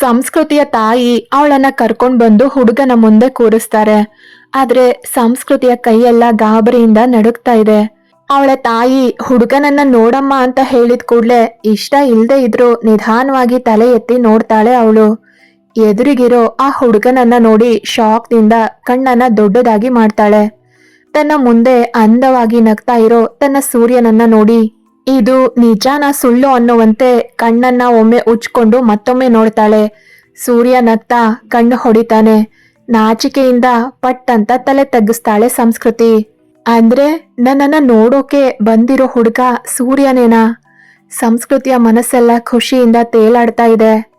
ಸಂಸ್ಕೃತಿಯ ತಾಯಿ ಅವಳನ್ನ ಕರ್ಕೊಂಡ್ ಬಂದು ಹುಡುಗನ ಮುಂದೆ ಕೂರಿಸ್ತಾರೆ. ಆದ್ರೆ ಸಂಸ್ಕೃತಿಯ ಕೈಯೆಲ್ಲ ಗಾಬರಿಯಿಂದ ನಡುಗ್ತಾ ಇದೆ. ಅವಳ ತಾಯಿ ಹುಡುಗನನ್ನ ನೋಡಮ್ಮ ಅಂತ ಹೇಳಿದ ಕೂಡಲೇ ಇಷ್ಟ ಇಲ್ಲದೆ ಇದ್ರು ನಿಧಾನವಾಗಿ ತಲೆ ಎತ್ತಿ ನೋಡ್ತಾಳೆ ಅವಳು. ಎದುರಿಗಿರೋ ಆ ಹುಡುಗನನ್ನ ನೋಡಿ ಶಾಕ್ದಿಂದ ಕಣ್ಣನ್ನ ದೊಡ್ಡದಾಗಿ ಮಾಡ್ತಾಳೆ. ತನ್ನ ಮುಂದೆ ಅಂದವಾಗಿ ನಗ್ತಾ ಇರೋ ತನ್ನ ಸೂರ್ಯನನ್ನ ನೋಡಿ ಇದು ನಿಜಾನ ಸುಳ್ಳು ಅನ್ನುವಂತೆ ಕಣ್ಣನ್ನ ಒಮ್ಮೆ ಉಚ್ಕೊಂಡು ಮತ್ತೊಮ್ಮೆ ನೋಡ್ತಾಳೆ. ಸೂರ್ಯ ನಗ್ತಾ ಕಣ್ಣು ಹೊಡಿತಾನೆ. ನಾಚಿಕೆಯಿಂದ ಪಟ್ ಅಂತ ತಲೆ ತಗ್ಗಿಸ್ತಾಳೆ ಸಂಸ್ಕೃತಿ. ಅಂದ್ರೆ ನನ್ನನ್ನ ನೋಡೋಕೆ ಬಂದಿರೋ ಹುಡುಗ ಸೂರ್ಯನೇನಾ? ಸಂಸ್ಕೃತಿಯ ಮನಸ್ಸೆಲ್ಲ ಖುಷಿಯಿಂದ ತೇಲಾಡ್ತಾ ಇದೆ.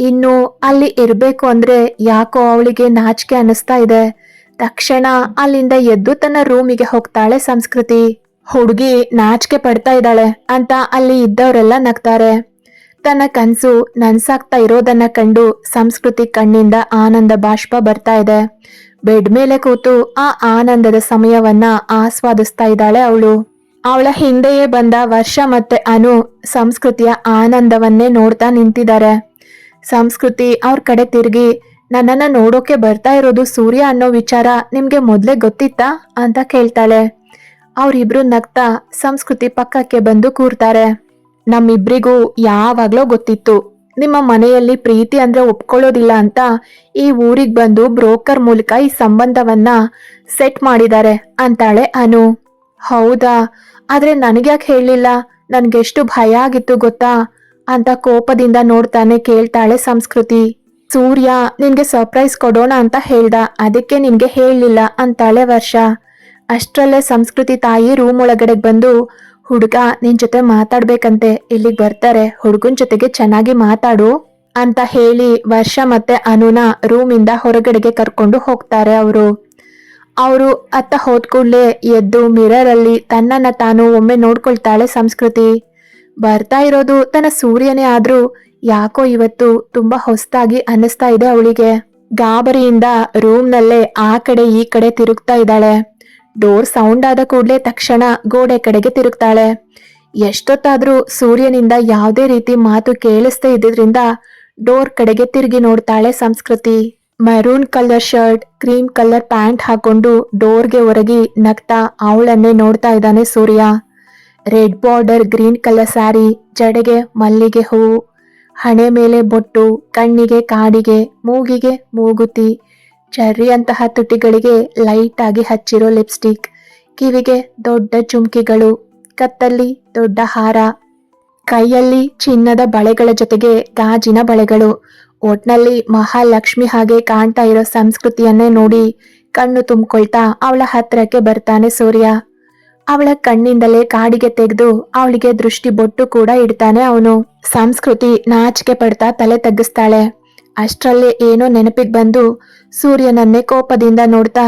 ಇನ್ನು ಅಲ್ಲಿ ಇರಬೇಕು ಅಂದ್ರೆ ಯಾಕೋ ಅವಳಿಗೆ ನಾಚಿಕೆ ಅನ್ನಿಸ್ತಾ ಇದೆ. ತಕ್ಷಣ ಅಲ್ಲಿಂದ ಎದ್ದು ತನ್ನ ರೂಮಿಗೆ ಹೋಗ್ತಾಳೆ ಸಂಸ್ಕೃತಿ. ಹುಡುಗಿ ನಾಚಿಕೆ ಪಡ್ತಾ ಇದ್ದಾಳೆ ಅಂತ ಅಲ್ಲಿ ಇದ್ದವರೆಲ್ಲ ನಗ್ತಾರೆ. ತನ್ನ ಕನಸು ನನ್ಸಾಗ್ತಾ ಇರೋದನ್ನ ಕಂಡು ಸಂಸ್ಕೃತಿ ಕಣ್ಣಿಂದ ಆನಂದ ಬಾಷ್ಪ ಬರ್ತಾ ಇದೆ. ಬೆಡ್ ಮೇಲೆ ಕೂತು ಆ ಆನಂದದ ಸಮಯವನ್ನ ಆಸ್ವಾದಿಸ್ತಾ ಇದ್ದಾಳೆ ಅವಳು. ಅವಳ ಹಿಂದೆಯೇ ಬಂದ ವರ್ಷ ಮತ್ತೆ ಅನು ಸಂಸ್ಕೃತಿಯ ಆನಂದವನ್ನೇ ನೋಡ್ತಾ ನಿಂತಿದ್ದಾರೆ. ಸಂಸ್ಕೃತಿ ಅವ್ರ ಕಡೆ ತಿರುಗಿ, ನನ್ನನ್ನ ನೋಡೋಕೆ ಬರ್ತಾ ಇರೋದು ಸೂರ್ಯ ಅನ್ನೋ ವಿಚಾರ ನಿಮ್ಗೆ ಮೊದಲೇ ಗೊತ್ತಿತ್ತಾ? ಅಂತ ಕೇಳ್ತಾಳೆ. ಅವ್ರಿಬ್ರು ನಗ್ತಾ ಸಂಸ್ಕೃತಿ ಪಕ್ಕಕ್ಕೆ ಬಂದು ಕೂರ್ತಾರೆ. ನಮ್ಮಿಬ್ರಿಗೂ ಯಾವಾಗ್ಲೋ ಗೊತ್ತಿತ್ತು, ನಿಮ್ಮ ಮನೆಯಲ್ಲಿ ಪ್ರೀತಿ ಅಂದ್ರೆ ಒಪ್ಕೊಳ್ಳೋದಿಲ್ಲ ಅಂತ ಈ ಊರಿಗೆ ಬಂದು ಬ್ರೋಕರ್ ಮೂಲಕ ಈ ಸಂಬಂಧವನ್ನ ಸೆಟ್ ಮಾಡಿದ್ದಾರೆ ಅಂತಾಳೆ ಅನು. ಹೌದಾ? ಆದ್ರೆ ನನಗ್ಯಾಕೆ ಹೇಳಲಿಲ್ಲ? ನನ್ಗೆಷ್ಟು ಭಯ ಆಗಿತ್ತು ಗೊತ್ತಾ? ಅಂತ ಕೋಪದಿಂದ ನೋಡ್ತಾನೆ ಕೇಳ್ತಾಳೆ ಸಂಸ್ಕೃತಿ. ಸೂರ್ಯ, ನಿನ್ಗೆ ಸರ್ಪ್ರೈಸ್ ಕೊಡೋಣ ಅಂತ ಹೇಳ್ದ, ಅದಕ್ಕೆ ನಿನ್ಗೆ ಹೇಳಲಿಲ್ಲ ಅಂತಾಳೆ ವರ್ಷ. ಅಷ್ಟ್ರಲ್ಲೇ ಸಂಸ್ಕೃತಿ ತಾಯಿ ರೂಮ್ ಒಳಗಡೆ ಬಂದು, ಹುಡುಗ, ನಿನ್ ಜೊತೆ ಮಾತಾಡ್ಬೇಕಂತೆ, ಇಲ್ಲಿಗೆ ಬರ್ತಾರೆ, ಹುಡುಗನ್ ಜೊತೆಗೆ ಚೆನ್ನಾಗಿ ಮಾತಾಡು ಅಂತ ಹೇಳಿ ವರ್ಷ ಮತ್ತೆ ಅನುನ ರೂಮಿಂದ ಹೊರಗಡೆಗೆ ಕರ್ಕೊಂಡು ಹೋಗ್ತಾರೆ ಅವರು. ಅವರು ಅತ್ತ ಹೋದ್ ಕೂಡಲೇ ಎದ್ದು ಮಿರರ್ ಅಲ್ಲಿ ತನ್ನನ್ನ ತಾನು ಒಮ್ಮೆ ನೋಡ್ಕೊಳ್ತಾಳೆ ಸಂಸ್ಕೃತಿ. ಬರ್ತಾ ಇರೋದು ತನ್ನ ಸೂರ್ಯನೇ ಆದರೂ ಯಾಕೋ ಇವತ್ತು ತುಂಬಾ ಹೊಸ್ತಾಗಿ ಅನ್ನಿಸ್ತಾ ಇದೆ ಅವಳಿಗೆ. ಗಾಬರಿಯಿಂದ ರೂಮ್ನಲ್ಲೇ ಆ ಕಡೆ ಈ ಕಡೆ ತಿರುಗ್ತಾ ಇದ್ದಾಳೆ. ಡೋರ್ ಸೌಂಡ್ ಆದ ಕೂಡಲೇ ತಕ್ಷಣ ಗೋಡೆ ಕಡೆಗೆ ತಿರುಗ್ತಾಳೆ. ಎಷ್ಟೊತ್ತಾದ್ರೂ ಸೂರ್ಯನಿಂದ ಯಾವುದೇ ರೀತಿ ಮಾತು ಕೇಳಿಸ್ತಾ ಇದ್ದಿದ್ರಿಂದ ಡೋರ್ ಕಡೆಗೆ ತಿರುಗಿ ನೋಡ್ತಾಳೆ Sanskriti. Maroon colour shirt, cream colour pant ಹಾಕೊಂಡು ಡೋರ್ಗೆ ಹೊರಗಿ ನಗ್ತಾ ಅವಳನ್ನೇ ನೋಡ್ತಾ ಇದ್ದಾನೆ Surya. Red border, green colour sari, ಜಡೆಗೆ, ಮಲ್ಲಿಗೆ ಹೂ ಹಣೆ ಮೇಲೆ ಬೊಟ್ಟು, ಕಣ್ಣಿಗೆ ಕಾಡಿಗೆ, ಮೂಗಿಗೆ ಮೂಗುತಿ ಚರ್ರಿಯಂತಹ ತುಟಿಗಳಿಗೆ ಲೈಟ್ ಆಗಿ ಹಚ್ಚಿರೋ ಲಿಪ್ಸ್ಟಿಕ್ ಕಿವಿಗೆ ದೊಡ್ಡ ಚುಮ್ಕಿಗಳು, ಕತ್ತಲ್ಲಿ ದೊಡ್ಡ ಹಾರ, ಕೈಯಲ್ಲಿ ಚಿನ್ನದ ಬಳೆಗಳ ಜೊತೆಗೆ ಗಾಜಿನ ಬಳೆಗಳು, ಒಟ್ನಲ್ಲಿ ಮಹಾಲಕ್ಷ್ಮಿ ಹಾಗೆ ಕಾಣ್ತಾ ಇರೋ ಸಂಸ್ಕೃತಿಯನ್ನೇ ನೋಡಿ ಕಣ್ಣು ತುಂಬಿಕೊಳ್ತಾ ಅವಳ ಹತ್ರಕ್ಕೆ ಬರ್ತಾನೆ ಸೂರ್ಯ. ಅವಳ ಕಣ್ಣಿಂದಲೇ ಕಾಡಿಗೆ ತೆಗೆದು ಅವಳಿಗೆ ದೃಷ್ಟಿ ಬೊಟ್ಟು ಕೂಡ ಇಡ್ತಾನೆ ಅವನು. ಸಂಸ್ಕೃತಿ ನಾಚಿಕೆ ಪಡ್ತಾ ತಲೆ ತಗ್ಗಿಸ್ತಾಳೆ. ಅಷ್ಟರಲ್ಲೇ ಏನೋ ನೆನಪಿಗೆ ಬಂದು ಸೂರ್ಯನನ್ನೇ ಕೋಪದಿಂದ ನೋಡ್ತಾ,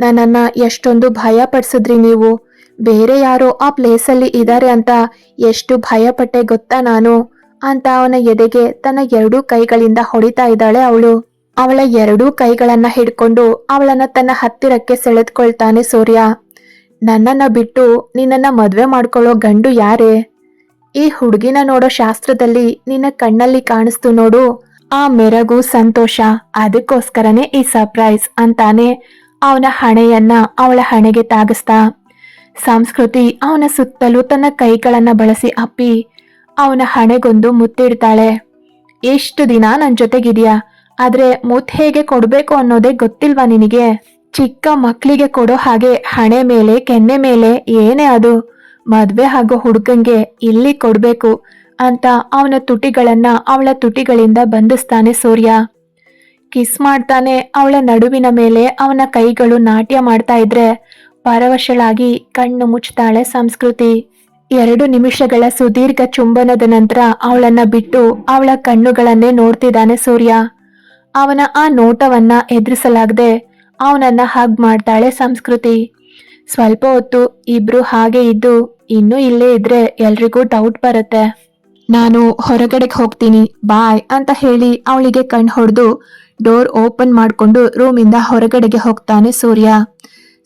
ನನ್ನನ್ನ ಎಷ್ಟೊಂದು ಭಯ ಪಡಿಸಿದ್ರಿ ನೀವು? ಬೇರೆ ಯಾರೋ ಆ ಪ್ಲೇಸಲ್ಲಿ ಇದ್ದಾರೆ ಅಂತ ಎಷ್ಟು ಭಯಪಟ್ಟೆ ಗೊತ್ತಾ ನಾನು? ಅಂತ ಅವನ ಎದೆಗೆ ತನ್ನ ಎರಡೂ ಕೈಗಳಿಂದ ಹೊಡಿತಾ ಇದ್ದಾಳೆ ಅವಳು. ಅವಳ ಎರಡೂ ಕೈಗಳನ್ನ ಹಿಡ್ಕೊಂಡು ಅವಳನ್ನ ತನ್ನ ಹತ್ತಿರಕ್ಕೆ ಸೆಳೆದುಕೊಳ್ತಾನೆ ಸೂರ್ಯ. ನನ್ನನ್ನ ಬಿಟ್ಟು ನಿನ್ನನ್ನ ಮದುವೆ ಮಾಡ್ಕೊಳ್ಳೋ ಗಂಡು ಯಾರೇ? ಈ ಹುಡುಗಿನ ನೋಡೋ ಶಾಸ್ತ್ರದಲ್ಲಿ ನಿನ್ನ ಕಣ್ಣಲ್ಲಿ ಕಾಣಿಸ್ತು ನೋಡು. ಆ ಮೆರಗು ಸಂತೋಷ. ಅದಕ್ಕೋಸ್ಕರನೇ ಈ ಸರ್ಪ್ರೈಸ್ ಅಂತಾನೆ ಅವನ ಹಣೆಯನ್ನ ಅವಳ ಹಣೆಗೆ ತಾಗಿಸ್ತಾ. ಸಂಸ್ಕೃತಿ ಅವನ ಸುತ್ತಲೂ ತನ್ನ ಕೈಗಳನ್ನ ಬಳಸಿ ಅಪ್ಪಿ ಅವನ ಹಣೆಗೊಂದು ಮುತ್ತಿಡ್ತಾಳೆ. ಎಷ್ಟು ದಿನ ನನ್ನ ಜೊತೆಗಿದ್ಯಾ? ಆದ್ರೆ ಮುತ್ ಹೇಗೆ ಕೊಡ್ಬೇಕು ಅನ್ನೋದೇ ಗೊತ್ತಿಲ್ವಾ ನಿನಗೆ? ಚಿಕ್ಕ ಮಕ್ಕಳಿಗೆ ಕೊಡೋ ಹಾಗೆ ಹಣೆ ಮೇಲೆ, ಕೆನ್ನೆ ಮೇಲೆ ಏನೇ ಅದು. ಮದ್ವೆ ಆಗೋ ಹುಡುಗಂಗೆ ಇಲ್ಲಿ ಕೊಡ್ಬೇಕು. ಅಂತ ಅವನ ತುಟಿಗಳನ್ನ ಅವಳ ತುಟಿಗಳಿಂದ ಬಂಧಿಸ್ತಾನೆ ಸೂರ್ಯ. ಕಿಸ್ ಮಾಡ್ತಾನೆ ಅವಳ ನಡುವಿನ ಮೇಲೆ ಅವನ ಕೈಗಳು ನಾಟ್ಯ ಮಾಡ್ತಾ ಇದ್ರೆ ಪರವಶಳಾಗಿ ಕಣ್ಣು ಮುಚ್ತಾಳೆ ಸಂಸ್ಕೃತಿ. ಎರಡು ನಿಮಿಷಗಳ ಸುದೀರ್ಘ ಚುಂಬನದ ನಂತರ ಅವಳನ್ನ ಬಿಟ್ಟು ಅವಳ ಕಣ್ಣುಗಳನ್ನೇ ನೋಡ್ತಿದ್ದಾನೆ ಸೂರ್ಯ. ಅವನ ಆ ನೋಟವನ್ನ ಎದುರಿಸಲಾಗದೆ ಅವನನ್ನ ಹಗ್ ಮಾಡ್ತಾಳೆ ಸಂಸ್ಕೃತಿ. ಸ್ವಲ್ಪ ಹೊತ್ತು ಇಬ್ರು ಹಾಗೆ ಇದ್ದು ಇನ್ನೂ ಇಲ್ಲೇ ಇದ್ರೆ ಎಲ್ರಿಗೂ ಡೌಟ್ ಬರುತ್ತೆ. ನಾನು ಹೊರಗಡೆಗೆ ಹೋಗ್ತೀನಿ, ಬಾಯ್ ಅಂತ ಹೇಳಿ ಅವಳಿಗೆ ಕಣ್ಣು ಹೊಡೆದು ಡೋರ್ ಓಪನ್ ಮಾಡಿಕೊಂಡು ರೂಮಿಂದ ಹೊರಗಡೆಗೆ ಹೋಗ್ತಾನೆ ಸೂರ್ಯ.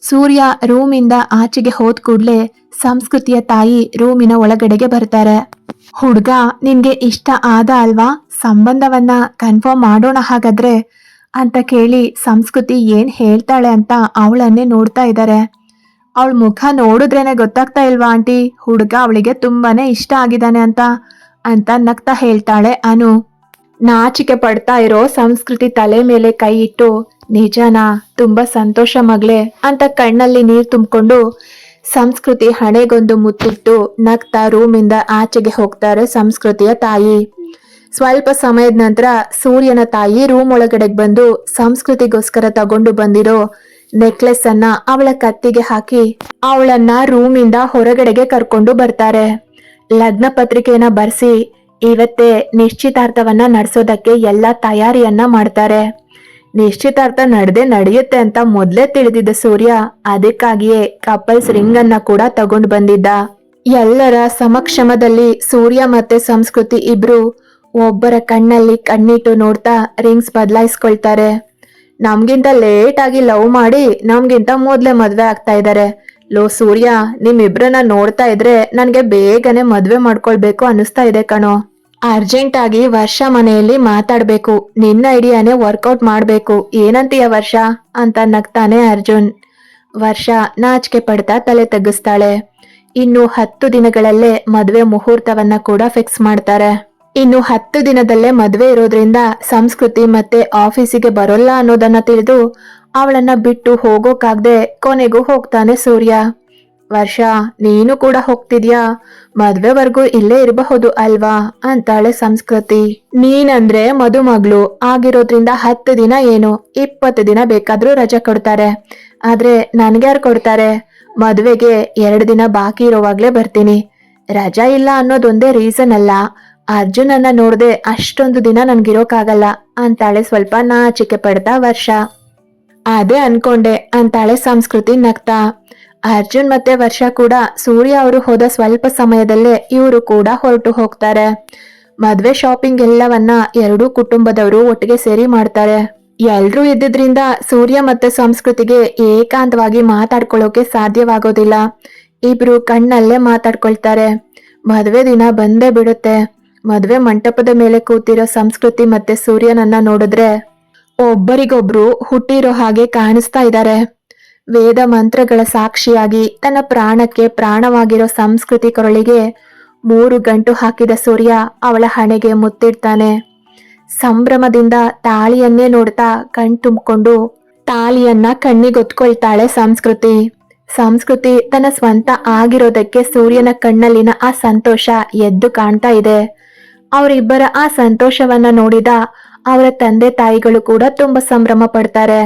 ಸೂರ್ಯ ರೂಮಿಂದ ಆಚೆಗೆ ಹೋದ ಕೂಡಲೇ ಸಂಸ್ಕೃತಿಯ ತಾಯಿ ರೂಮಿನ ಒಳಗಡೆಗೆ ಬರ್ತಾರೆ. ಹುಡುಗ, ನಿನ್ಗೆ ಇಷ್ಟ ಆದ ಅಲ್ವಾ? ಸಂಬಂಧವನ್ನ ಕನ್ಫರ್ಮ್ ಮಾಡೋಣ ಹಾಗಾದ್ರೆ ಅಂತ ಕೇಳಿ ಸಂಸ್ಕೃತಿ ಏನ್ ಹೇಳ್ತಾಳೆ ಅಂತ ಅವಳನ್ನೇ ನೋಡ್ತಾ ಇದ್ದಾರೆ ಅವಳ ಮುಖ ನೋಡಿದ್ರೇನೆ ಗೊತ್ತಾಗ್ತಾ ಇಲ್ವಾ ಆಂಟಿ? ಹುಡುಗ ಅವಳಿಗೆ ತುಂಬಾನೇ ಇಷ್ಟ ಆಗಿದ್ದಾನೆ ಅಂತ. ಅಂತ ನಗ್ತಾ ಹೇಳ್ತಾಳೆ ಅನು. ನಾಚಿಕೆ ಪಡ್ತಾ ಇರೋ ಸಂಸ್ಕೃತಿ ತಲೆ ಮೇಲೆ ಕೈ ಇಟ್ಟು, ನಿಜನಾ, ತುಂಬಾ ಸಂತೋಷ ಮಗಳೇ ಅಂತ ಕಣ್ಣಲ್ಲಿ ನೀರು ತುಂಬಿಕೊಂಡು ಸಂಸ್ಕೃತಿ ಹಣೆಗೊಂದು ಮುತ್ತಿಟ್ಟು ನಗ್ತಾ ರೂಮಿಂದ ಆಚೆಗೆ ಹೋಗ್ತಾರೆ ಸಂಸ್ಕೃತಿಯ ತಾಯಿ. ಸ್ವಲ್ಪ ಸಮಯದ ನಂತರ ಸೂರ್ಯನ ತಾಯಿ ರೂಮ್ ಒಳಗಡೆಗೆ ಬಂದು ಸಂಸ್ಕೃತಿಗೋಸ್ಕರ ತಗೊಂಡು ಬಂದಿರೋ ನೆಕ್ಲೆಸ್ ಅನ್ನ ಅವಳ ಕತ್ತಿಗೆ ಹಾಕಿ ಅವಳನ್ನ ರೂಮಿಂದ ಹೊರಗಡೆಗೆ ಕರ್ಕೊಂಡು ಬರ್ತಾರೆ. ಲಗ್ನ ಪತ್ರಿಕೆಯನ್ನ ಬರ್ಸಿ ಇವತ್ತೇ ನಿಶ್ಚಿತಾರ್ಥವನ್ನ ನಡೆಸೋದಕ್ಕೆ ಎಲ್ಲ ತಯಾರಿಯನ್ನ ಮಾಡ್ತಾರೆ. ನಿಶ್ಚಿತಾರ್ಥ ನಡೆದೇ ನಡೆಯುತ್ತೆ ಅಂತ ಮೊದಲೇ ತಿಳಿದಿದ್ದ ಸೂರ್ಯ ಅದಕ್ಕಾಗಿಯೇ ಕಪಲ್ಸ್ ರಿಂಗ್ ಅನ್ನ ಕೂಡ ತಗೊಂಡು ಬಂದಿದ್ದ. ಎಲ್ಲರ ಸಮಕ್ಷಮದಲ್ಲಿ ಸೂರ್ಯ ಮತ್ತೆ ಸಂಸ್ಕೃತಿ ಇಬ್ರು ಒಬ್ಬರ ಕಣ್ಣಲ್ಲಿ ಕಣ್ಣಿಟ್ಟು ನೋಡ್ತಾ ರಿಂಗ್ಸ್ ಬದಲಾಯಿಸ್ಕೊಳ್ತಾರೆ. ನಮ್ಗಿಂತ ಲೇಟ್ ಆಗಿ ಲವ್ ಮಾಡಿ ನಮ್ಗಿಂತ ಮೊದಲೇ ಮದ್ವೆ ಆಗ್ತಾ ಇದಾರೆ. ಲೋ ಸೂರ್ಯ ನಿಮ್ಮಿಬ್ರನ್ನ ನೋಡ್ತಾ ಇದ್ರೆ ನನಗೆ ಬೇಗನೆ ಮದ್ವೆ ಮಾಡ್ಕೊಳ್ಬೇಕು ಅನಿಸ್ತಾ ಇದೆ ಕಣೋ. ಅರ್ಜೆಂಟ್ ಆಗಿ ವರ್ಷ ಮನೆಯಲ್ಲಿ ಮಾತಾಡ್ಬೇಕು. ನಿನ್ನ ಐಡಿಯಾನೇ ವರ್ಕೌಟ್ ಮಾಡ್ಬೇಕು. ಏನಂತೀಯ ವರ್ಷ? ಅಂತ ನಗ್ತಾನೆ ಅರ್ಜುನ್. ವರ್ಷ ನಾಚಿಕೆ ಪಡ್ತಾ ತಲೆ ತಗ್ಗಿಸ್ತಾಳೆ. ಇನ್ನು ಹತ್ತು ದಿನಗಳಲ್ಲೇ ಮದ್ವೆ ಮುಹೂರ್ತವನ್ನ ಕೂಡ ಫಿಕ್ಸ್ ಮಾಡ್ತಾರೆ. ಇನ್ನು ಹತ್ತು ದಿನದಲ್ಲೇ ಮದ್ವೆ ಇರೋದ್ರಿಂದ ಸಂಸ್ಕೃತಿ ಮತ್ತೆ ಆಫೀಸಿಗೆ ಬರೋಲ್ಲ ಅನ್ನೋದನ್ನ ತಿಳಿದು ಅವಳನ್ನ ಬಿಟ್ಟು ಹೋಗೋಕಾಗ್ದೆ ಕೊನೆಗೂ ಹೋಗ್ತಾನೆ ಸೂರ್ಯ. ವರ್ಷ, ನೀನು ಕೂಡ ಹೋಗ್ತಿದ್ಯಾ? ಮದ್ವೆವರೆಗೂ ಇಲ್ಲೇ ಇರಬಹುದು ಅಲ್ವಾ? ಅಂತಾಳೆ ಸಂಸ್ಕೃತಿ. ನೀನಂದ್ರೆ ಮದುಮಗಳು. ಆಗಿರೋದ್ರಿಂದ ಹತ್ತು ದಿನ ಏನು? ಇಪ್ಪತ್ತು ದಿನ ಬೇಕಾದ್ರೂ ರಜೆ ಕೊಡ್ತಾರೆ. ಆದ್ರೆ ನನ್ಗ್ಯಾರು ಕೊಡ್ತಾರೆ? ಮದುವೆಗೆ ಎರಡು ದಿನ ಬಾಕಿ ಇರೋವಾಗ್ಲೇ ಬರ್ತೀನಿ. ರಜಾ ಇಲ್ಲ ಅನ್ನೋದೊಂದೇ ರೀಸನ್ ಅಲ್ಲ. ಅರ್ಜುನನ್ನ ನೋಡದೆ ಅಷ್ಟೊಂದು ದಿನ ನನ್ಗಿರೋಕಾಗಲ್ಲ ಅಂತಾಳೆ ಸ್ವಲ್ಪ ನಾಚಿಕೆ ಪಡ್ತಾ ವರ್ಷ. ಅದೇ ಅನ್ಕೊಂಡೆ, ಅಂತಾಳೆ ಸಂಸ್ಕೃತಿ ನಗ್ತಾ. ಅರ್ಜುನ್ ಮತ್ತೆ ವರ್ಷ ಕೂಡ ಸೂರ್ಯ ಅವರು ಹೋದ ಸ್ವಲ್ಪ ಸಮಯದಲ್ಲೇ ಇವರು ಕೂಡ ಹೊರಟು ಹೋಗ್ತಾರೆ. ಮದ್ವೆ ಶಾಪಿಂಗ್ ಎಲ್ಲವನ್ನ ಎರಡೂ ಕುಟುಂಬದವರು ಒಟ್ಟಿಗೆ ಸೇರಿ ಮಾಡ್ತಾರೆ. ಎಲ್ರೂ ಇದ್ದಿದ್ರಿಂದ ಸೂರ್ಯ ಮತ್ತೆ ಸಂಸ್ಕೃತಿಗೆ ಏಕಾಂತವಾಗಿ ಮಾತಾಡ್ಕೊಳ್ಳೋಕೆ ಸಾಧ್ಯವಾಗೋದಿಲ್ಲ. ಇಬ್ರು ಕಣ್ಣಲ್ಲೇ ಮಾತಾಡ್ಕೊಳ್ತಾರೆ. ಮದುವೆ ದಿನ ಬಂದೇ ಬಿಡುತ್ತೆ. ಮದುವೆ ಮಂಟಪದ ಮೇಲೆ ಕೂತಿರೋ ಸಂಸ್ಕೃತಿ ಮತ್ತೆ ಸೂರ್ಯನನ್ನ ನೋಡಿದ್ರೆ ಒಬ್ಬರಿಗೊಬ್ರು ಹುಟ್ಟಿರೋ ಹಾಗೆ ಕಾಣಿಸ್ತಾ ಇದ್ದಾರೆ. ವೇದ ಮಂತ್ರಗಳ ಸಾಕ್ಷಿಯಾಗಿ ತನ್ನ ಪ್ರಾಣಕ್ಕೆ ಪ್ರಾಣವಾಗಿರೋ ಸಂಸ್ಕೃತಿ ಕೊರಳಿಗೆ ಮೂರು ಗಂಟು ಹಾಕಿದ ಸೂರ್ಯ ಅವಳ ಹಣೆಗೆ ಮುತ್ತಿಡ್ತಾನೆ. ಸಂಭ್ರಮದಿಂದ ತಾಳಿಯನ್ನೇ ನೋಡ್ತಾ ಕಣ್ ತುಂಬಿಕೊಂಡು ತಾಳಿಯನ್ನ ಕಣ್ಣಿಗೊತ್ಕೊಳ್ತಾಳೆ ಸಂಸ್ಕೃತಿ. ಸಂಸ್ಕೃತಿ ತನ್ನ ಸ್ವಂತ ಆಗಿರೋದಕ್ಕೆ ಸೂರ್ಯನ ಕಣ್ಣಲ್ಲಿನ ಆ ಸಂತೋಷ ಎದ್ದು ಕಾಣ್ತಾ ಇದೆ. ಅವರಿಬ್ಬರ ಆ ಸಂತೋಷವನ್ನ ನೋಡಿದ ಅವರ ತಂದೆ ತಾಯಿಗಳು ಕೂಡ ತುಂಬಾ ಸಂಭ್ರಮ ಪಡ್ತಾರೆ.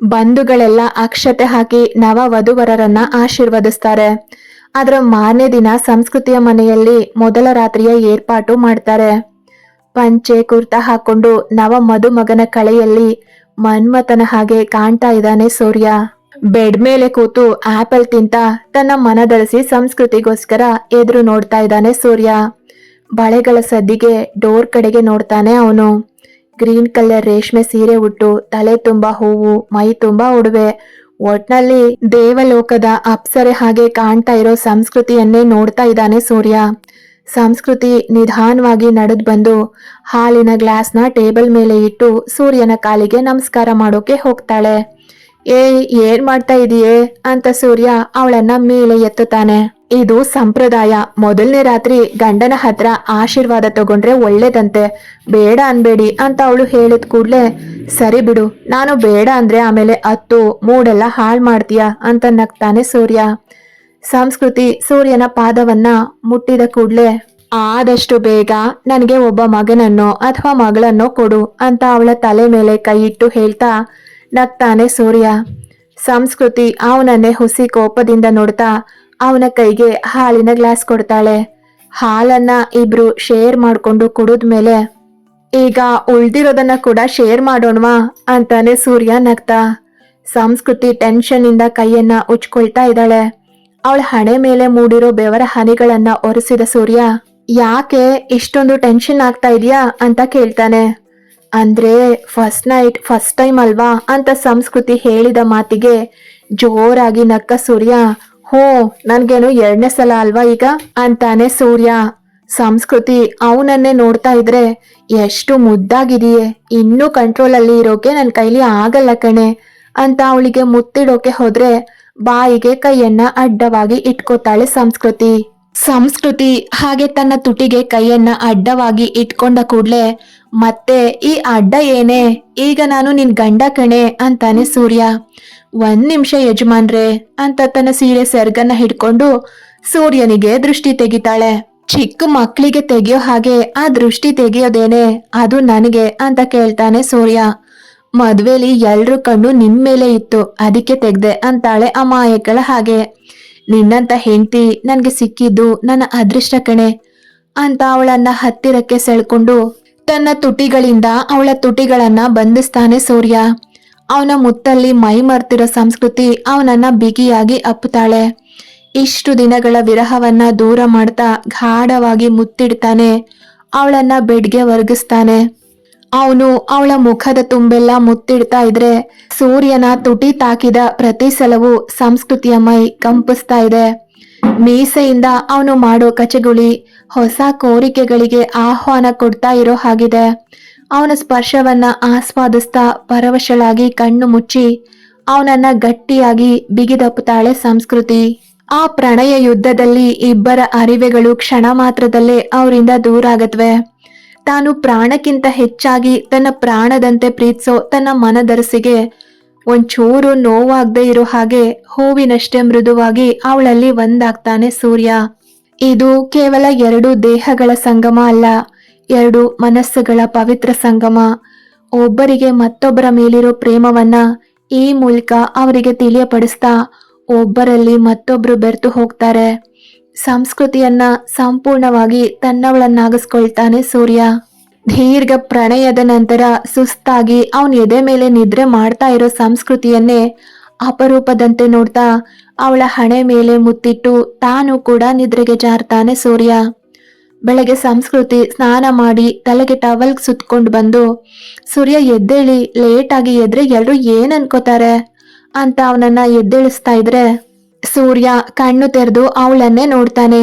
ಬಂಧುಗಳೆಲ್ಲ ಅಕ್ಷತೆ ಹಾಕಿ ನವ ವಧುವರರನ್ನ ಆಶೀರ್ವದಿಸ್ತಾರೆ. ಅದರ ಮಾರನೇ ದಿನ ಸಂಸ್ಕೃತಿಯ ಮನೆಯಲ್ಲಿ ಮೊದಲ ರಾತ್ರಿಯ ಏರ್ಪಾಟು ಮಾಡ್ತಾರೆ. ಪಂಚೆ ಕುರ್ತಾ ಹಾಕೊಂಡು ನವ ಮದುಮಗನ ಕಳೆಯಲ್ಲಿ ಮನ್ಮಥನ ಹಾಗೆ ಕಾಣ್ತಾ ಇದ್ದಾನೆ ಸೂರ್ಯ. ಬೆಡ್ ಮೇಲೆ ಕೂತು ಆಪಲ್ ತಿಂತ ತನ್ನ ಮನದಳಿಸಿ ಸಂಸ್ಕೃತಿಗೋಸ್ಕರ ಎದುರು ನೋಡ್ತಾ ಇದ್ದಾನೆ ಸೂರ್ಯ. ಬಳೆಗಳ ಸದ್ದಿಗೆ ಡೋರ್ ಕಡೆಗೆ ನೋಡ್ತಾನೆ ಅವನು. ಗ್ರೀನ್ ಕಲರ್ ರೇಷ್ಮೆ ಸೀರೆ ಉಟ್ಟು ತಲೆ ತುಂಬಾ ಹೂವು, ಮೈ ತುಂಬಾ ಉಡುವೆ ಒಟ್ನಲ್ಲಿ ದೇವಲೋಕದ ಅಪ್ಸರೆ ಹಾಗೆ ಕಾಣ್ತಾ ಇರೋ ಸಂಸ್ಕೃತಿಯನ್ನೇ ನೋಡ್ತಾ ಇದ್ದಾನೆ ಸೂರ್ಯ. ಸಂಸ್ಕೃತಿ ನಿಧಾನವಾಗಿ ನಡೆದು ಬಂದು ಹಾಲಿನ ಗ್ಲಾಸ್ನ ಟೇಬಲ್ ಮೇಲೆ ಇಟ್ಟು ಸೂರ್ಯನ ಕಾಲಿಗೆ ನಮಸ್ಕಾರ ಮಾಡೋಕೆ ಹೋಗ್ತಾಳೆ. ಏಯ್ ಏನ್ ಮಾಡ್ತಾ ಇದೀಯೇ? ಅಂತ ಸೂರ್ಯ ಅವಳನ್ನ ಮೇಲೆ ಎತ್ತುತ್ತಾನೆ. ಇದು ಸಂಪ್ರದಾಯ. ಮೊದಲನೇ ರಾತ್ರಿ ಗಂಡನ ಹತ್ರ ಆಶೀರ್ವಾದ ತಗೊಂಡ್ರೆ ಒಳ್ಳೇದಂತೆ. ಬೇಡ ಅನ್ಬೇಡಿ ಅಂತ ಅವಳು ಹೇಳಿದ ಕೂಡ್ಲೆ, ಸರಿ ಬಿಡು, ನಾನು ಬೇಡ ಅಂದ್ರೆ ಆಮೇಲೆ ಹತ್ತು ಮೂಡೆಲ್ಲ ಹಾಳ್ ಮಾಡ್ತೀಯ? ಅಂತ ನಗ್ತಾನೆ ಸೂರ್ಯ. ಸಂಸ್ಕೃತಿ ಸೂರ್ಯನ ಪಾದವನ್ನ ಮುಟ್ಟಿದ ಕೂಡ್ಲೆ, ಆದಷ್ಟು ಬೇಗ ನನಗೆ ಒಬ್ಬ ಮಗನನ್ನೋ ಅಥವಾ ಮಗಳನ್ನೋ ಕೊಡು ಅಂತ ಅವಳ ತಲೆ ಮೇಲೆ ಕೈ ಇಟ್ಟು ಹೇಳ್ತಾ ನಗ್ತಾನೆ ಸೂರ್ಯ. ಸಂಸ್ಕೃತಿ ಅವನನ್ನೇ ಹುಸಿ ಕೋಪದಿಂದ ನೋಡ್ತಾ ಅವನ ಕೈಗೆ ಹಾಲಿನ ಗ್ಲಾಸ್ ಕೊಡ್ತಾಳೆ. ಹಾಲನ್ನ ಇಬ್ರು ಶೇರ್ ಮಾಡ್ಕೊಂಡು ಕುಡಿದ್ಮೇಲೆ ಈಗ ಉಳ್ದಿರೋದನ್ನ ಕೂಡ ಶೇರ್ ಮಾಡೋಣವಾ? ಅಂತಾನೆ ಸೂರ್ಯ ನಗ್ತಾ. ಸಂಸ್ಕೃತಿ ಟೆನ್ಷನ್ ಇಂದ ಕೈಯನ್ನ ಉಚ್ಕೊಳ್ತಾ ಇದ್ದಾಳೆ. ಅವಳ ಹಣೆ ಮೇಲೆ ಮೂಡಿರೋ ಬೆವರ ಹನಿಗಳನ್ನ ಒರೆಸಿದ ಸೂರ್ಯ, ಯಾಕೆ ಇಷ್ಟೊಂದು ಟೆನ್ಷನ್ ಆಗ್ತಾ ಇದೆಯಾ? ಅಂತ ಕೇಳ್ತಾನೆ. ಅಂದ್ರೆ ಫಸ್ಟ್ ನೈಟ್ ಫಸ್ಟ್ ಟೈಮ್ ಅಲ್ವಾ ಅಂತ ಸಂಸ್ಕೃತಿ ಹೇಳಿದ ಮಾತಿಗೆ ಜೋರಾಗಿ ನಕ್ಕ ಸೂರ್ಯ, ಹೋ, ನನ್ಗೇನು ಎರಡನೇ ಸಲ ಅಲ್ವಾ ಈಗ? ಅಂತಾನೆ ಸೂರ್ಯ. ಸಂಸ್ಕೃತಿ ಅವನನ್ನೇ ನೋಡ್ತಾ ಇದ್ರೆ ಎಷ್ಟು ಮುದ್ದಾಗಿದೆಯೇ, ಇನ್ನೂ ಕಂಟ್ರೋಲಲ್ಲಿ ಇರೋಕೆ ನನ್ನ ಕೈಲಿ ಆಗಲ್ಲ ಕಣೆ ಅಂತ ಅವಳಿಗೆ ಮುತ್ತಿಡೋಕೆ ಹೋದ್ರೆ ಬಾಯಿಗೆ ಕೈಯನ್ನ ಅಡ್ಡವಾಗಿ ಇಟ್ಕೋತಾಳೆ ಸಂಸ್ಕೃತಿ. ಸಂಸ್ಕೃತಿ ಹಾಗೆ ತನ್ನ ತುಟಿಗೆ ಕೈಯನ್ನ ಅಡ್ಡವಾಗಿ ಇಟ್ಕೊಂಡ ಕೂಡ್ಲೆ ಮತ್ತೆ ಈ ಅಡ್ಡ ಏನೇ? ಈಗ ನಾನು ನಿನ್ ಗಂಡ ಕಣೆ ಅಂತಾನೆ ಸೂರ್ಯ. ಒಂದ್ ನಿಮಿಷ ಯಜಮಾನ್ರೆ ಅಂತ ತನ್ನ ಸೀರೆ ಸೆರ್ಗನ್ನ ಹಿಡ್ಕೊಂಡು ಸೂರ್ಯನಿಗೆ ದೃಷ್ಟಿ ತೆಗಿತಾಳೆ. ಚಿಕ್ಕ ಮಕ್ಕಳಿಗೆ ತೆಗೆಯೋ ಹಾಗೆ ಆ ದೃಷ್ಟಿ ತೆಗಿಯೋದೇನೆ? ಅದು ನನಗೆ ಅಂತ ಕೇಳ್ತಾನೆ ಸೂರ್ಯ. ಮದ್ವೆಲಿ ಎಲ್ಲರೂ ಕಣ್ಣು ನಿನ್ ಮೇಲೆ ಇತ್ತು. ಅದಕ್ಕೆ ತೆಗ್ದೆ ಅಂತಾಳೆ ಅಮಾಯಕಳ ಹಾಗೆ. ನಿನ್ನಂತ ಹೆಂಡತಿ ನನಗೆ ಸಿಕ್ಕಿದ್ದು ನನ್ನ ಅದೃಷ್ಟ ಕಣೆ. ಅಂತ ಅವಳನ್ನ ಹತ್ತಿರಕ್ಕೆ ಸೆಳ್ಕೊಂಡು ತನ್ನ ತುಟಿಗಳಿಂದ ಅವಳ ತುಟಿಗಳನ್ನ ಬಂಧಿಸ್ತಾನೆ ಸೂರ್ಯ. ಅವನ ಮುತ್ತಲ್ಲಿ ಮೈ ಮರ್ತಿರೋ ಸಂಸ್ಕೃತಿ ಅವನನ್ನ ಬಿಗಿಯಾಗಿ ಅಪ್ಪುತ್ತಾಳೆ. ಇಷ್ಟು ದಿನಗಳ ವಿರಹವನ್ನ ದೂರ ಮಾಡ್ತಾ ಗಾಢವಾಗಿ ಮುತ್ತಿಡ್ತಾನೆ. ಅವಳನ್ನ ಬೆಡ್ಗೆ ವರ್ಗಿಸ್ತಾನೆ ಅವನು ಅವಳ ಮುಖದ ತುಂಬೆಲ್ಲ ಮುತ್ತಿಡ್ತಾ ಇದ್ರೆ ಸೂರ್ಯನ ತುಟಿ ತಾಕಿದ ಪ್ರತಿ ಸಲವೂ ಸಂಸ್ಕೃತಿಯ ಮೈ ಕಂಪಿಸ್ತಾ ಇದೆ. ಮೀಸೆಯಿಂದ ಅವನು ಮಾಡೋ ಕಚಗುಳಿ ಹೊಸ ಕೋರಿಕೆಗಳಿಗೆ ಆಹ್ವಾನ ಕೊಡ್ತಾ ಇರೋ ಹಾಗಿದೆ. ಅವನ ಸ್ಪರ್ಶವನ್ನ ಆಸ್ವಾದಿಸ್ತಾ ಪರವಶಳಾಗಿ ಕಣ್ಣು ಮುಚ್ಚಿ, ಅವನನ್ನ ಗಟ್ಟಿಯಾಗಿ ಬಿಗಿದಪ್ಪುತ್ತಾಳೆ ಸಂಸ್ಕೃತಿ. ಆ ಪ್ರಣಯ ಯುದ್ಧದಲ್ಲಿ ಇಬ್ಬರ ಅರಿವೆಗಳು ಕ್ಷಣ ಮಾತ್ರದಲ್ಲೇ ಅವರಿಂದ ದೂರಾಗತ್ವೆ ತಾನು ಪ್ರಾಣಕ್ಕಿಂತ ಹೆಚ್ಚಾಗಿ ತನ್ನ ಪ್ರಾಣದಂತೆ ಪ್ರೀತಿಸೋ ತನ್ನ ಮನದರಸಿಗೆ ಒಂಚೂರು ನೋವಾಗದೆ ಇರೋ ಹಾಗೆ ಹೂವಿನಷ್ಟೇ ಮೃದುವಾಗಿ ಅವಳಲ್ಲಿ ಒಂದಾಗ್ತಾನೆ ಸೂರ್ಯ. ಇದು ಕೇವಲ ಎರಡು ದೇಹಗಳ ಸಂಗಮ ಅಲ್ಲ, ಎರಡು ಮನಸ್ಸುಗಳ ಪವಿತ್ರ ಸಂಗಮ. ಒಬ್ಬರಿಗೆ ಮತ್ತೊಬ್ಬರ ಮೇಲಿರೋ ಪ್ರೇಮವನ್ನ ಈ ಮೂಲಕ ಅವರಿಗೆ ತಿಳಿಯಪಡಿಸ್ತಾ ಒಬ್ಬರಲ್ಲಿ ಮತ್ತೊಬ್ರು ಬೆರೆತು ಹೋಗ್ತಾರೆ. ಸಂಸ್ಕೃತಿಯನ್ನ ಸಂಪೂರ್ಣವಾಗಿ ತನ್ನವಳನ್ನಾಗಿಸ್ಕೊಳ್ತಾನೆ ಸೂರ್ಯ. ದೀರ್ಘ ಪ್ರಣಯದ ನಂತರ ಸುಸ್ತಾಗಿ ಅವನ ಎದೆ ಮೇಲೆ ನಿದ್ರೆ ಮಾಡ್ತಾ ಇರೋ ಸಂಸ್ಕೃತಿಯನ್ನೇ ಅಪರೂಪದಂತೆ ನೋಡ್ತಾ ಅವಳ ಹಣೆ ಮೇಲೆ ಮುತ್ತಿಟ್ಟು ತಾನು ಕೂಡ ನಿದ್ರೆಗೆ ಜಾರ್ತಾನೆ ಸೂರ್ಯ. ಬೆಳಗ್ಗೆ ಸಂಸ್ಕೃತಿ ಸ್ನಾನ ಮಾಡಿ ತಲೆಗೆ ಟವಲ್ ಸುತ್ಕೊಂಡು ಬಂದು, ಸೂರ್ಯ ಎದ್ದೇಳಿ ಲೇಟಾಗಿ ಎದ್ರೆ ಎಲ್ರು ಏನ್ ಅನ್ಕೋತಾರೆ ಅಂತ ಅವನನ್ನ ಎದ್ದೇಳಿಸ್ತಾ ಇದ್ರೆ, ಸೂರ್ಯ ಕಣ್ಣು ತೆರೆದು ಅವಳನ್ನೇ ನೋಡ್ತಾನೆ.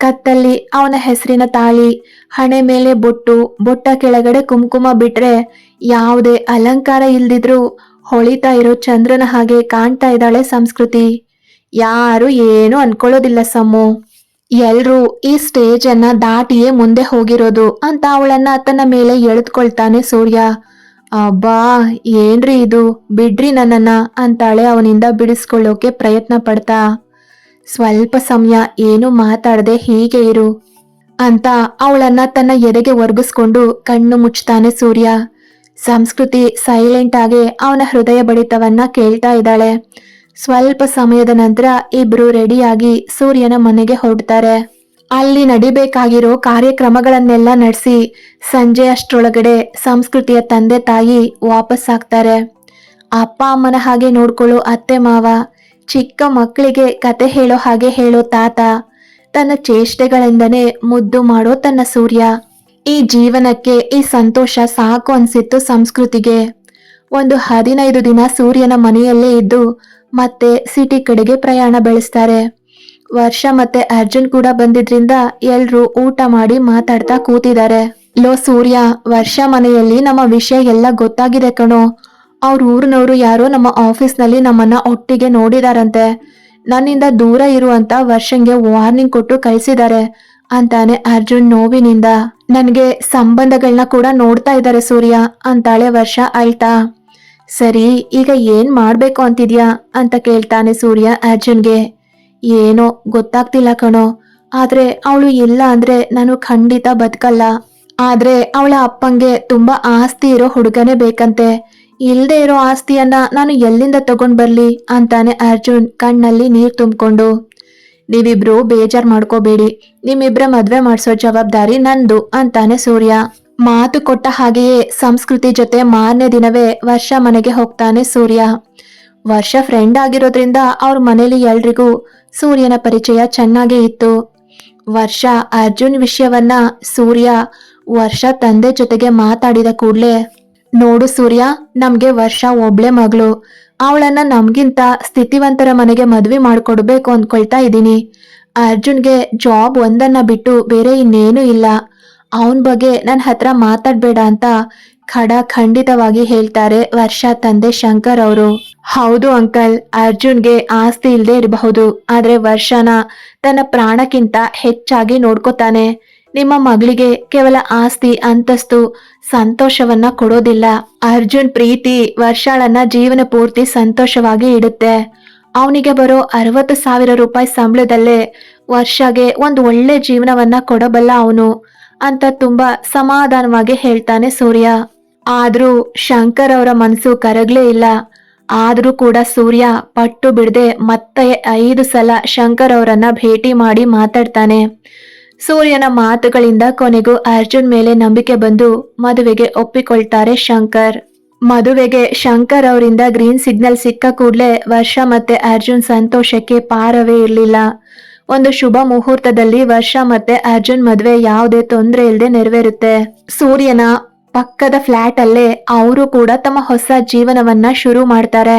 ಕತ್ತಲ್ಲಿ ಅವನ ಹೆಸರಿನ ತಾಳಿ, ಹಣೆ ಮೇಲೆ ಬೊಟ್ಟು, ಬೊಟ್ಟ ಕೆಳಗಡೆ ಕುಂಕುಮ ಬಿಟ್ರೆ ಯಾವುದೇ ಅಲಂಕಾರ ಇಲ್ದಿದ್ರೂ ಹೊಳಿತಾ ಇರೋ ಚಂದ್ರನ ಹಾಗೆ ಕಾಣ್ತಾ ಇದ್ದಾಳೆ ಸಂಸ್ಕೃತಿ. ಯಾರು ಏನು ಅನ್ಕೊಳ್ಳೋದಿಲ್ಲ ಸಮ್ಮು. ಎಲ್ರೂ ಈ ಸ್ಟೇಜ್ ಅನ್ನ ದಾಟಿಯೇ ಮುಂದೆ ಹೋಗಿರೋದು ಅಂತ ಅವಳನ್ನ ತನ್ನ ಮೇಲೆ ಎಳೆದುಕೊಳ್ತಾನೆ ಸೂರ್ಯ. ಅಬ್ಬಾ, ಏನ್ರಿ ಇದು? ಬಿಡ್ರಿ ನನ್ನನ್ನ, ಅಂತಾಳೆ ಅವನಿಂದ ಬಿಡಿಸ್ಕೊಳ್ಳೋಕೆ ಪ್ರಯತ್ನ ಪಡ್ತಾ. ಸ್ವಲ್ಪ ಸಮಯ ಏನು ಮಾತಾಡದೆ ಹೀಗೆ ಇರು ಅಂತ ಅವಳನ್ನ ತನ್ನ ಎದೆಗೆ ಒರ್ಗಿಸ್ಕೊಂಡು ಕಣ್ಣು ಮುಚ್ತಾನೆ ಸೂರ್ಯ. ಸಂಸ್ಕೃತಿ ಸೈಲೆಂಟ್ ಆಗಿ ಅವನ ಹೃದಯ ಬಡಿತವನ್ನ ಕೇಳ್ತಾ ಇದ್ದಾಳೆ. ಸ್ವಲ್ಪ ಸಮಯದ ನಂತರ ಇಬ್ರು ರೆಡಿಯಾಗಿ ಸೂರ್ಯನ ಮನೆಗೆ ಹೊರಡ್ತಾರೆ. ಅಲ್ಲಿ ನಡಿಬೇಕಾಗಿರೋ ಕಾರ್ಯಕ್ರಮಗಳನ್ನೆಲ್ಲ ನಡೆಸಿ ಸಂಜೆ ಅಷ್ಟರೊಳಗಡೆ ಸಂಸ್ಕೃತಿಯ ತಂದೆ ತಾಯಿ ವಾಪಸ್ ಆಗ್ತಾರೆ ಅಪ್ಪ ಅಮ್ಮನ ಹಾಗೆ ನೋಡ್ಕೊಳ್ಳೋ ಅತ್ತೆ ಮಾವ ಚಿಕ್ಕ ಮಕ್ಕಳಿಗೆ ಕತೆ ಹೇಳೋ ಹಾಗೆ ಹೇಳೋ ತಾತ, ತನ್ನ ಚೇಷ್ಟೆಗಳಿಂದನೇ ಮುದ್ದು ಮಾಡೋ ತನ್ನ ಸೂರ್ಯ. ಈ ಜೀವನಕ್ಕೆ ಈ ಸಂತೋಷ ಸಾಕು ಅನ್ಸಿತ್ತು ಸಂಸ್ಕೃತಿಗೆ. ಒಂದು ಹದಿನೈದು ದಿನ ಸೂರ್ಯನ ಮನೆಯಲ್ಲೇ ಇದ್ದು ಮತ್ತೆ ಸಿಟಿ ಕಡೆಗೆ ಪ್ರಯಾಣ ಬೆಳೆಸ್ತಾರೆ. ವರ್ಷ ಮತ್ತೆ ಅರ್ಜುನ್ ಕೂಡ ಬಂದಿದ್ರಿಂದ ಎಲ್ರೂ ಊಟ ಮಾಡಿ ಮಾತಾಡ್ತಾ ಕೂತಿದ್ದಾರೆ. ಲೋ ಸೂರ್ಯ, ವರ್ಷ ಮನೆಯಲ್ಲಿ ನಮ್ಮ ವಿಷಯ ಎಲ್ಲ ಗೊತ್ತಾಗಿದೆ ಕಣೋ. ಅವ್ರ ಊರಿನವರು ಯಾರೋ ನಮ್ಮ ಆಫೀಸ್ನಲ್ಲಿ ನಮ್ಮನ್ನ ಒಟ್ಟಿಗೆ ನೋಡಿದಾರಂತೆ. ನನ್ನಿಂದ ದೂರ ಇರುವಂತ ವರ್ಷಂಗೆ ವಾರ್ನಿಂಗ್ ಕೊಟ್ಟು ಕಳಿಸಿದ್ದಾರೆ ಅಂತಾನೆ ಅರ್ಜುನ್ ನೋವಿನಿಂದ. ನನಗೆ ಸಂಬಂಧಗಳನ್ನ ಕೂಡ ನೋಡ್ತಾ ಇದ್ದಾರೆ ಸೂರ್ಯ ಅಂತಾಳೆ ವರ್ಷ ಅಳ್ತಾ. ಸರಿ, ಈಗ ಏನ್ ಮಾಡ್ಬೇಕು ಅಂತಿದ್ಯಾ ಅಂತ ಕೇಳ್ತಾನೆ ಸೂರ್ಯ ಅರ್ಜುನ್ಗೆ. ಏನೋ ಗೊತ್ತಾಗ್ತಿಲ್ಲ ಕಣೋ, ಆದ್ರೆ ಅವಳು ಇಲ್ಲ ಅಂದ್ರೆ ನಾನು ಖಂಡಿತ ಬದುಕಲ್ಲ. ಆದ್ರೆ ಅವಳ ಅಪ್ಪಂಗೆ ತುಂಬಾ ಆಸ್ತಿ ಇರೋ ಹುಡುಗನೇ ಬೇಕಂತೆ. ಇಲ್ದೇ ಇರೋ ಆಸ್ತಿಯನ್ನ ನಾನು ಎಲ್ಲಿಂದ ತಗೊಂಡ್ ಬರ್ಲಿ ಅಂತಾನೆ ಅರ್ಜುನ್ ಕಣ್ಣಲ್ಲಿ ನೀರ್ ತುಂಬಿಕೊಂಡು. ನೀವಿಬ್ರು ಬೇಜಾರ್ ಮಾಡ್ಕೋಬೇಡಿ. ನಿಮ್ಮಿಬ್ರ ಮದ್ವೆ ಮಾಡಿಸೋ ಜವಾಬ್ದಾರಿ ನಂದು ಅಂತಾನೆ ಸೂರ್ಯ. ಮಾತು ಕೊಟ್ಟ ಹಾಗೆಯೇ ಸಂಸ್ಕೃತಿ ಜೊತೆ ಮಾರನೇ ದಿನವೇ ವರ್ಷ ಮನೆಗೆ ಹೋಗ್ತಾನೆ ಸೂರ್ಯ. ವರ್ಷ ಫ್ರೆಂಡ್ ಆಗಿರೋದ್ರಿಂದ ಅವ್ರ ಮನೇಲಿ ಎಲ್ರಿಗೂ ಸೂರ್ಯನ ಪರಿಚಯ ಚೆನ್ನಾಗೇ ಇತ್ತು. ವರ್ಷ ಅರ್ಜುನ್ ವಿಷಯವನ್ನ ಸೂರ್ಯ, ವರ್ಷ ತಂದೆ ಜೊತೆಗೆ ಮಾತಾಡಿದ ಕೂಡ್ಲೆ ನೋಡು ಸೂರ್ಯ, ನಮ್ಗೆ ವರ್ಷ ಒಬ್ಳೆ ಮಗಳು. ಅವಳನ್ನ ನಮ್ಗಿಂತ ಸ್ಥಿತಿವಂತರ ಮನೆಗೆ ಮದುವೆ ಮಾಡ್ಕೊಡ್ಬೇಕು ಅಂದ್ಕೊಳ್ತಾ ಇದ್ದೀನಿ. ಅರ್ಜುನ್ಗೆ ಜಾಬ್ ಒಂದನ್ನ ಬಿಟ್ಟು ಬೇರೆ ಇನ್ನೇನು ಇಲ್ಲ. ಅವನ ಬಗ್ಗೆ ನನ್ನ ಹತ್ರ ಮಾತಾಡ್ಬೇಡ ಅಂತ ಖಡ ಖಂಡಿತವಾಗಿ ಹೇಳ್ತಾರೆ ವರ್ಷ ತಂದೆ ಶಂಕರ್ ಅವರು. ಹೌದು ಅಂಕಲ್, ಅರ್ಜುನ್ಗೆ ಆಸ್ತಿ ಇಲ್ಲದೆ ಇರಬಹುದು. ಆದ್ರೆ ವರ್ಷನ ತನ್ನ ಪ್ರಾಣಕ್ಕಿಂತ ಹೆಚ್ಚಾಗಿ ನೋಡ್ಕೋತಾನೆ. ನಿಮ್ಮ ಮಗಳಿಗೆ ಕೇವಲ ಆಸ್ತಿ, ಅಂತಸ್ತು, ಸಂತೋಷವನ್ನ ಕೊಡೋದಿಲ್ಲ. ಅರ್ಜುನ್ ಪ್ರೀತಿ ವರ್ಷಾಳನ್ನ ಜೀವನ ಪೂರ್ತಿ ಸಂತೋಷವಾಗಿ ಇಡುತ್ತೆ. ಅವನಿಗೆ ಬರೋ ಅರವತ್ತು ಸಾವಿರ ರೂಪಾಯಿ ಸಂಬಳದಲ್ಲೇ ವರ್ಷಗೆ ಒಂದು ಒಳ್ಳೆ ಜೀವನವನ್ನ ಕೊಡಬಲ್ಲ ಅವನು ಅಂತ ತುಂಬಾ ಸಮಾಧಾನವಾಗಿ ಹೇಳ್ತಾನೆ ಸೂರ್ಯ. ಆದ್ರೂ ಶಂಕರ್ ಅವರ ಮನಸ್ಸು ಕರಗ್ಲೇ ಇಲ್ಲ. ಆದ್ರೂ ಕೂಡ ಸೂರ್ಯ ಪಟ್ಟು ಬಿಡದೆ ಮತ್ತೆ ಐದು ಸಲ ಶಂಕರ್ ಅವರನ್ನ ಭೇಟಿ ಮಾಡಿ ಮಾತಾಡ್ತಾನೆ. ಸೂರ್ಯನ ಮಾತುಗಳಿಂದ ಕೊನೆಗೂ ಅರ್ಜುನ್ ಮೇಲೆ ನಂಬಿಕೆ ಬಂದು ಮದುವೆಗೆ ಒಪ್ಪಿಕೊಳ್ತಾರೆ ಶಂಕರ್. ಮದುವೆಗೆ ಶಂಕರ್ ಅವರಿಂದ ಗ್ರೀನ್ ಸಿಗ್ನಲ್ ಸಿಕ್ಕ ಕೂಡಲೇ ವರ್ಷ ಮತ್ತೆ ಅರ್ಜುನ್ ಸಂತೋಷಕ್ಕೆ ಪಾರವೇ ಇರಲಿಲ್ಲ. ಒಂದು ಶುಭ ಮುಹೂರ್ತದಲ್ಲಿ ವರ್ಷ ಮತ್ತೆ ಅರ್ಜುನ್ ಮದುವೆ ಯಾವುದೇ ತೊಂದರೆ ಇಲ್ಲದೆ ನೆರವೇರುತ್ತೆ. ಸೂರ್ಯನ ಪಕ್ಕದ ಫ್ಲಾಟ್ ಅಲ್ಲೇ ಅವರು ಕೂಡ ತಮ್ಮ ಹೊಸ ಜೀವನವನ್ನ ಶುರು ಮಾಡ್ತಾರೆ.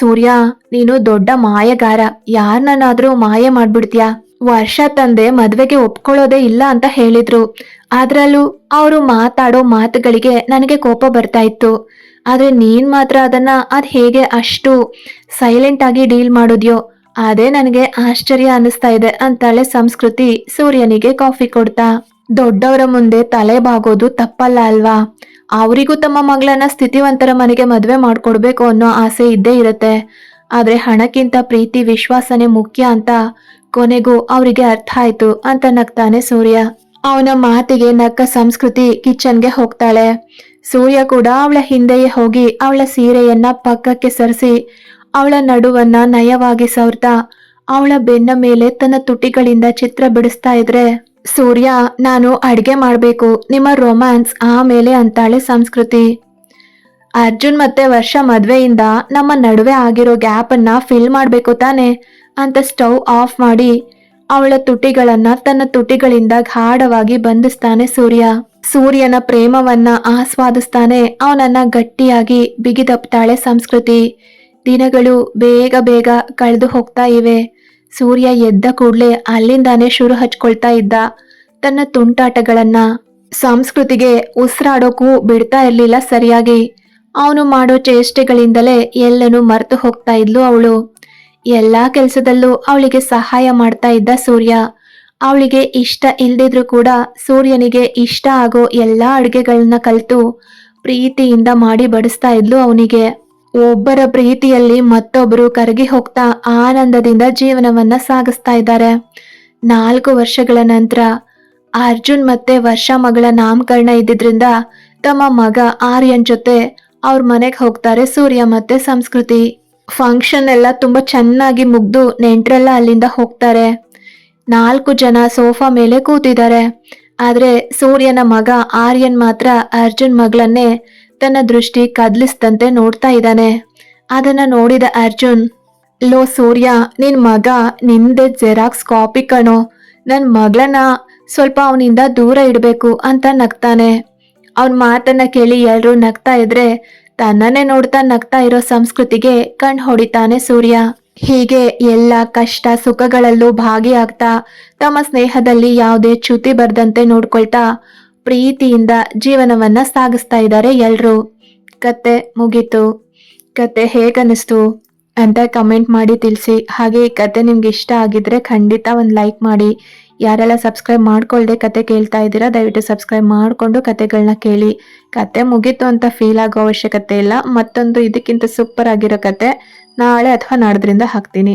ಸೂರ್ಯ, ನೀನು ದೊಡ್ಡ ಮಾಯಗಾರ. ಯಾರನ್ನಾದ್ರೂ ಮಾಯ ಮಾಡ್ಬಿಡ್ತೀಯಾ? ವರ್ಷ ತಂದೆ ಮದುವೆಗೆ ಒಪ್ಕೊಳ್ಳೋದೇ ಇಲ್ಲ ಅಂತ ಹೇಳಿದ್ರು. ಅದರಲ್ಲೂ ಅವರು ಮಾತಾಡೋ ಮಾತುಗಳಿಗೆ ನನಗೆ ಕೋಪ ಬರ್ತಾ ಇತ್ತು. ಆದ್ರೆ ನೀನು ಮಾತ್ರ ಅದನ್ನ ಅದು ಹೇಗೆ ಅಷ್ಟು ಸೈಲೆಂಟ್ ಆಗಿ ಡೀಲ್ ಮಾಡೋದ್ಯೋ, ಅದೇ ನನಗೆ ಆಶ್ಚರ್ಯ ಅನಿಸ್ತಾ ಇದೆ ಅಂತಾಳೆ ಸಂಸ್ಕೃತಿ ಸೂರ್ಯನಿಗೆ ಕಾಫಿ ಕೊಡ್ತಾ, ದೊಡ್ಡವರ ಮುಂದೆ ತಲೆ ಬಾಗೋದು ತಪ್ಪಲ್ಲ ಅಲ್ವಾ? ಅವರಿಗೂ ತಮ್ಮ ಮಗಳನ್ನ ಸ್ಥಿತಿವಂತರ ಮನೆಗೆ ಮದುವೆ ಮಾಡ್ಕೊಡ್ಬೇಕು ಅನ್ನೋ ಆಸೆ ಇದ್ದೇ ಇರುತ್ತೆ. ಆದ್ರೆ ಹಣಕ್ಕಿಂತ ಪ್ರೀತಿ, ವಿಶ್ವಾಸನೆ ಮುಖ್ಯ ಅಂತ ಕೊನೆಗೂ ಅವರಿಗೆ ಅರ್ಥ ಆಯ್ತು ಅಂತ ನಗ್ತಾನೆ ಸೂರ್ಯ. ಅವನ ಮಾತಿಗೆ ನಕ್ಕ ಸಂಸ್ಕೃತಿ ಕಿಚನ್ಗೆ ಹೋಗ್ತಾಳೆ. ಸೂರ್ಯ ಕೂಡ ಅವಳ ಹಿಂದೆಯೇ ಹೋಗಿ ಅವಳ ಸೀರೆಯನ್ನ ಪಕ್ಕಕ್ಕೆ ಸರಿಸಿ, ಅವಳ ನಡುವನ್ನ ನಯವಾಗಿ ಸವರ್ತಾ, ಅವಳ ಬೆನ್ನ ಮೇಲೆ ತನ್ನ ತುಟಿಗಳಿಂದ ಚಿತ್ರ ಬಿಡಿಸ್ತಾ ಇದ್ರೆ, ಸೂರ್ಯ, ನಾನು ಅಡ್ಗೆ ಮಾಡ್ಬೇಕು, ನಿಮ್ಮ ರೊಮ್ಯಾನ್ಸ್ ಆಮೇಲೆ ಅಂತಾಳೆ ಸಂಸ್ಕೃತಿ. ಅರ್ಜುನ್ ಮತ್ತೆ ವರ್ಷ ಮದ್ವೆಯಿಂದ ನಮ್ಮ ನಡುವೆ ಆಗಿರೋ ಗ್ಯಾಪ್ ಅನ್ನ ಫಿಲ್ ಮಾಡ್ಬೇಕು ತಾನೆ. ಅಂತ ಸ್ಟವ್ ಆಫ್ ಮಾಡಿ ಅವಳ ತುಟಿಗಳನ್ನ ತನ್ನ ತುಟಿಗಳಿಂದ ಗಾಢವಾಗಿ ಬಂಧಿಸ್ತಾನೆ ಸೂರ್ಯ. ಸೂರ್ಯನ ಪ್ರೇಮವನ್ನ ಆಸ್ವಾದಿಸ್ತಾನೆ, ಅವನನ್ನ ಗಟ್ಟಿಯಾಗಿ ಬಿಗಿದಪ್ತಾಳೆ ಸಂಸ್ಕೃತಿ. ದಿನಗಳು ಬೇಗ ಬೇಗ ಕಳೆದು ಹೋಗ್ತಾ ಇವೆ. ಸೂರ್ಯ ಎದ್ದ ಕೂಡಲೇ ಅಲ್ಲಿಂದಾನೆ ಶುರು ಹಚ್ಕೊಳ್ತಾ ಇದ್ದ ತನ್ನ ತುಂಟಾಟಗಳನ್ನ. ಸಂಸ್ಕೃತಿಗೆ ಉಸಿರಾಡೋಕೂ ಬಿಡ್ತಾ ಇರಲಿಲ್ಲ ಸರಿಯಾಗಿ. ಅವನು ಮಾಡೋ ಚೇಷ್ಟೆಗಳಿಂದಲೇ ಎಲ್ಲನೂ ಮರೆತು ಹೋಗ್ತಾ ಇದ್ಲು ಅವಳು. ಎಲ್ಲಾ ಕೆಲಸದಲ್ಲೂ ಅವಳಿಗೆ ಸಹಾಯ ಮಾಡ್ತಾ ಇದ್ದ ಸೂರ್ಯ. ಅವಳಿಗೆ ಇಷ್ಟ ಇಲ್ದಿದ್ರು ಕೂಡ ಸೂರ್ಯನಿಗೆ ಇಷ್ಟ ಆಗೋ ಎಲ್ಲಾ ಅಡುಗೆಗಳನ್ನ ಕಲಿತು ಪ್ರೀತಿಯಿಂದ ಮಾಡಿ ಬಡಿಸ್ತಾ ಇದ್ಲು ಅವನಿಗೆ. ಒಬ್ಬರ ಪ್ರೀತಿಯಲ್ಲಿ ಮತ್ತೊಬ್ಬರು ಕರಗಿ ಹೋಗ್ತಾ ಆನಂದದಿಂದ ಜೀವನವನ್ನ ಸಾಗಿಸ್ತಾ ಇದ್ದಾರೆ. ನಾಲ್ಕು ವರ್ಷಗಳ ನಂತರ ಅರ್ಜುನ್ ಮತ್ತೆ ವರ್ಷ ಮಗಳ ನಾಮಕರಣ ಇದ್ದಿದ್ರಿಂದ ತಮ್ಮ ಮಗ ಆರ್ಯನ್ ಜೊತೆ ಅವ್ರ ಮನೆಗೆ ಹೋಗ್ತಾರೆ ಸೂರ್ಯ ಮತ್ತೆ ಸಂಸ್ಕೃತಿ. ಫಂಕ್ಷನ್ ಎಲ್ಲ ತುಂಬಾ ಚೆನ್ನಾಗಿ ಮುಗ್ದು ನೆಂಟರೆಲ್ಲ ಅಲ್ಲಿಂದ ಹೋಗ್ತಾರೆ. ನಾಲ್ಕು ಜನ ಸೋಫಾ ಮೇಲೆ ಕೂತಿದ್ದಾರೆ. ಆದ್ರೆ ಸೂರ್ಯನ ಮಗ ಆರ್ಯನ್ ಮಾತ್ರ ಅರ್ಜುನ್ ಮಗಳನ್ನೇ ತನ್ನ ದೃಷ್ಟಿ ಕದ್ಲಿಸ್ದಂತೆ ನೋಡ್ತಾ ಇದ್ದಾನೆ. ಅದನ್ನ ನೋಡಿದ ಅರ್ಜುನ್, ಲೋ ಸೂರ್ಯ, ನಿನ್ ಮಗ ನಿಂದೆ ಜೆರಾಕ್ಸ್ ಕಾಪಿ ಕಣೋ. ನನ್ ಮಗಳನ್ನ ಸ್ವಲ್ಪ ಅವನಿಂದ ದೂರ ಇಡಬೇಕು ಅಂತ ನಗ್ತಾನೆ. ಅವನ್ ಮಾತನ್ನ ಕೇಳಿ ಎಲ್ಲರೂ ನಗ್ತಾ ಇದ್ರೆ ತನ್ನನ್ನೇ ನೋಡ್ತಾ ನಗ್ತಾ ಇರೋ ಸಂಸ್ಕೃತಿಗೆ ಕಣ್ ಹೊಡಿತಾನೆ ಸೂರ್ಯ. ಹೀಗೆ ಎಲ್ಲ ಕಷ್ಟ ಸುಖಗಳಲ್ಲೂ ಭಾಗಿಯಾಗ್ತಾ ತಮ್ಮ ಸ್ನೇಹದಲ್ಲಿ ಯಾವುದೇ ಚ್ಯುತಿ ಬರದಂತೆ ನೋಡ್ಕೊಳ್ತಾ ಪ್ರೀತಿಯಿಂದ ಜೀವನವನ್ನ ಸಾಗಿಸ್ತಾ ಇದ್ದಾರೆ ಎಲ್ರು. ಕತೆ ಮುಗೀತು. ಕತೆ ಹೇಗನ್ನಿಸ್ತು ಅಂತ ಕಮೆಂಟ್ ಮಾಡಿ ತಿಳಿಸಿ. ಹಾಗೆ ಈ ಕತೆ ನಿಮ್ಗೆ ಇಷ್ಟ ಆಗಿದ್ರೆ ಖಂಡಿತ ಒಂದು ಲೈಕ್ ಮಾಡಿ. ಯಾರೆಲ್ಲ ಸಬ್ಸ್ಕ್ರೈಬ್ ಮಾಡ್ಕೊಳ್ಳದೆ ಕತೆ ಕೇಳ್ತಾ ಇದ್ದೀರಾ, ದಯವಿಟ್ಟು ಸಬ್ಸ್ಕ್ರೈಬ್ ಮಾಡಿಕೊಂಡು ಕತೆಗಳನ್ನ ಕೇಳಿ. ಕತೆ ಮುಗೀತು ಅಂತ ಫೀಲ್ ಆಗೋ ಅವಶ್ಯಕತೆ ಇಲ್ಲ. ಮತ್ತೊಂದು ಇದಕ್ಕಿಂತ ಸೂಪರ್ ಆಗಿರೋ ಕತೆ ನಾಳೆ ಅಥವಾ ನಾಡ್ದ್ರಿಂದ ಹಾಕ್ತೀನಿ.